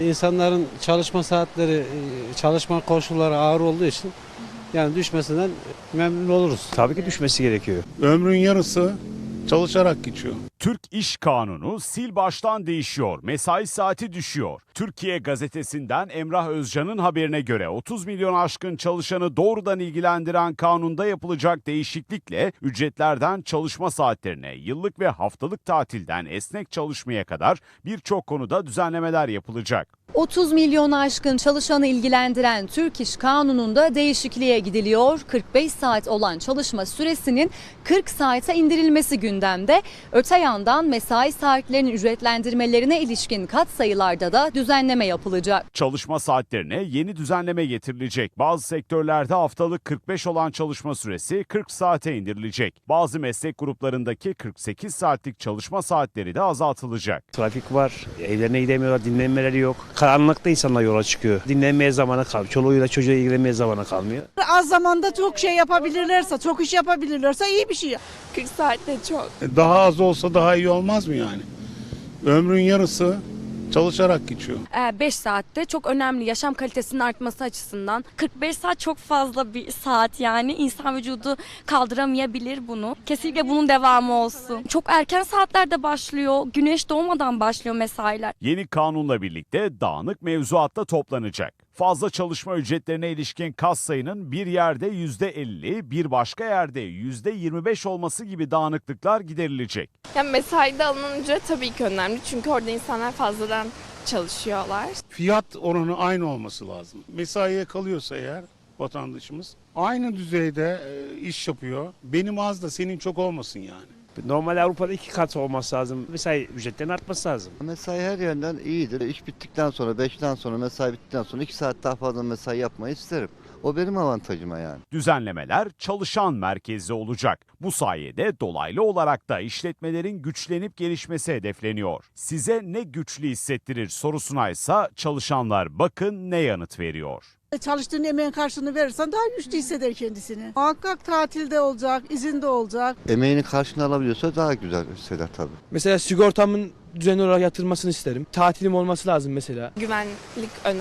İnsanların çalışma saatleri, e, çalışma koşulları ağır olduğu için yani düşmesinden memnun oluruz. Tabii ki düşmesi gerekiyor. Ömrün yarısı çalışarak geçiyor. Türk İş Kanunu sil baştan değişiyor. Mesai saati düşüyor. Türkiye gazetesinden Emrah Özcan'ın haberine göre 30 milyon aşkın çalışanı doğrudan ilgilendiren kanunda yapılacak değişiklikle ücretlerden çalışma saatlerine, yıllık ve haftalık tatilden esnek çalışmaya kadar birçok konuda düzenlemeler yapılacak. 30 milyon aşkın çalışanı ilgilendiren Türk İş Kanunu'nda değişikliğe gidiliyor. 45 saat olan çalışma süresinin 40 saate indirilmesi gündemde. Öte yandan mesai saatlerinin ücretlendirmelerine ilişkin katsayılarda da düzenleme yapılacak. Çalışma saatlerine yeni düzenleme getirilecek. Bazı sektörlerde haftalık 45 olan çalışma süresi 40 saate indirilecek. Bazı meslek gruplarındaki 48 saatlik çalışma saatleri de azaltılacak. Trafik var, evlerine gidemiyorlar, dinlenmeleri yok. Karanlıkta insanlar yola çıkıyor. Dinlenmeye zamanı kalmıyor. Çoluğuyla çocuğa ilgilenmeye zamanı kalmıyor. Az zamanda çok şey yapabilirlerse, çok iş yapabilirlerse iyi bir şey. 40 saatte çok. Daha az olsa daha iyi olmaz mı yani? Ömrün yarısı çalışarak geçiyor. 5 saatte çok önemli yaşam kalitesinin artması açısından. 45 saat çok fazla bir saat yani insan vücudu kaldıramayabilir bunu. Kesinlikle bunun devamı olsun. Çok erken saatlerde başlıyor. Güneş doğmadan başlıyor mesailer. Yeni kanunla birlikte dağınık mevzuatta toplanacak. Fazla çalışma ücretlerine ilişkin kas sayının bir yerde %50, bir başka yerde %25 olması gibi dağınıklıklar giderilecek. Yani mesaide alınan ücret tabii ki önemli çünkü orada insanlar fazladan çalışıyorlar. Fiyat oranı aynı olması lazım. Mesaiye kalıyorsa eğer vatandaşımız aynı düzeyde e, iş yapıyor. Benim az da senin çok olmasın yani. Normal Avrupa'da iki kat olması lazım. Mesai ücretlerinin artması lazım. Mesai her yönden iyidir. İş bittikten sonra, 5'ten sonra, mesai bittikten sonra 2 saat daha fazla mesai yapmayı isterim. O benim avantajıma yani. Düzenlemeler çalışan merkezli olacak. Bu sayede dolaylı olarak da işletmelerin güçlenip gelişmesi hedefleniyor. Size ne güçlü hissettirir sorusuna ise çalışanlar bakın ne yanıt veriyor. Çalıştığın emeğin karşılığını verirsen daha güçlü hisseder kendisini. Muhakkak tatilde olacak, izinde olacak. Emeğini karşına alabiliyorsa daha güzel hisseder tabii. Mesela sigortamın düzenli olarak yatırılmasını isterim. Tatilim olması lazım mesela. Güvenlik önemli.